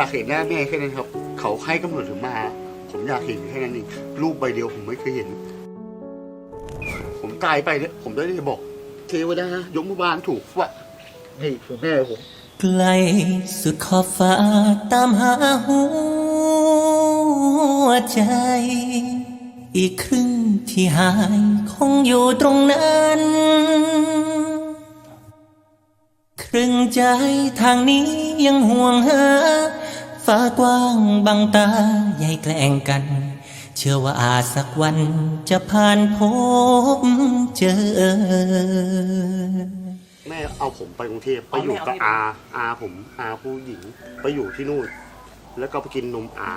อยากเห็นหน้าแม่แค่นั้นครับ เขาให้กำเนิดถึงมา ผมอยากเห็นแค่นั้นเองรูปใบเดียวผมไม่เคยเห็น ผมตายไปเนี่ยผมได้จะบอก เทวดายมบาลถูกว่านี่คือแม่ผมไกลสุดขอบฟ้าตามหาหัวใจ อีกครึ่งที่หายคงอยู่ตรงนั้น ครึ่งใจทางนี้ยังห่วงหา ฟ้ากว้างบังตาใหญ่แกล้งกัน เชื่อว่าอาจสักวันจะผ่านพบเจอ แม่เอาผมไปกรุงเทพไปอ๋ออยู่แม่เอากับไปอาอาผมอาผู้หญิงไปอยู่ที่นู่น แล้วก็ไปกินนมอา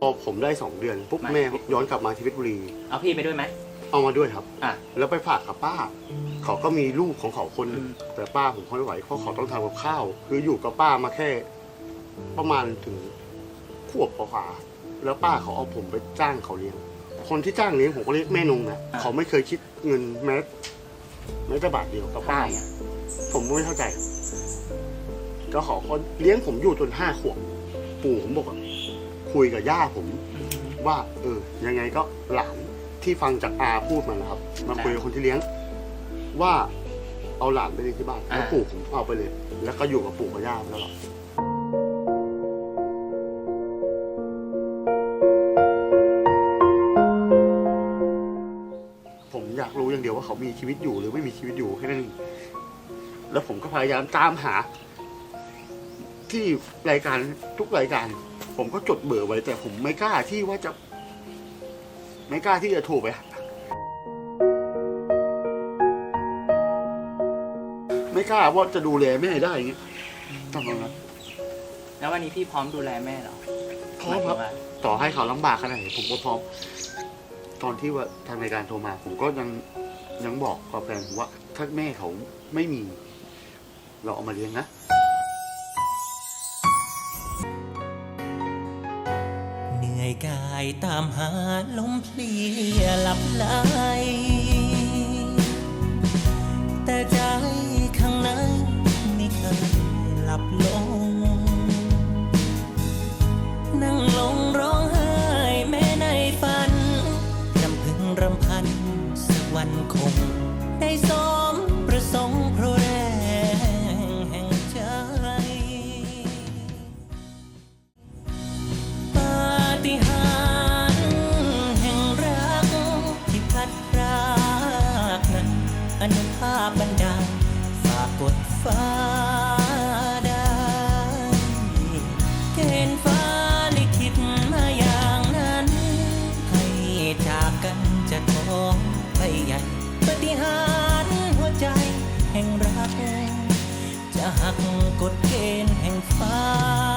พอผมได้สองเดือนปุ๊บแม่ย้อนกลับมาที่เพชรบุรี เอาพี่ไปด้วยไหม เอามาด้วยครับ อะ แล้วไปฝากกับป้า เขาก็มีลูกของเขาคนหนึ่งอืมแต่ป้าผมเขาไม่ไหวเพราะเขาต้องทำกับข้าว คืออยู่กับป้ามาแค่ ประมาณถึงขวบกว่าๆแล้วป้าเขาเอาผมไปจ้างเขาเลี้ยง คนที่จ้างเลี้ยงผมก็เรียกแม่นงนะเขาไม่เคยคิดเงินแม้แม้แต่บาทเดียวกับป้าใช่อะผมไม่เข้าใจ ก็เขาก็เลี้ยงผมอยู่จนห้าขวบปู่ผมบอกว่าคุยกับย่าผม ว่า เออ ยังไงก็หลานที่ฟังจากอาพูดมานะครับมาคุยกับคนที่เลี้ยง ว่าเอาหลานไปเลี้ยงที่บ้านแล้วปู่ผมเอาไปเลย แล้วก็อยู่กับปู่กับย่ามาตลอดผมอยากรู้อย่างเดียวว่าเขามีชีวิตอยู่หรือไม่มีชีวิตอยู่แค่นั้นเองแล้วผมก็พยายามตามหา ที่รายการทุกรายการ ผมก็จดเบอร์ไว้แต่ผมไม่กล้าที่ว่าจะ ไม่กล้าที่จะโทรไปหา ไม่กล้าว่าจะดูแลแม่ได้อย่างเงี้ยตอนนั้นแล้ววันนี้พี่พร้อมดูแลแม่เหรอพร้อมครับหายถึงว่าต่อให้เขาลำบากขนาดไหนผมก็พร้อม ตอนที่ว่าทางรายการโทรมา ผมก็ยังยังบอกกับแฟนผมว่า ถ้าแม่เขาไม่มี เราเอามาเลี้ยงนะ เหนื่อยกายตามหาลมเพลียหลับไหล วันคง ได้สมประสงค์เพราะแรงแห่งใจปาฏิหาริย์แห่งรักที่พัดพรากนั้นอนุภาพบันดาลฝากกดฟ้า กฎเกณฑ์แห่งฟ้า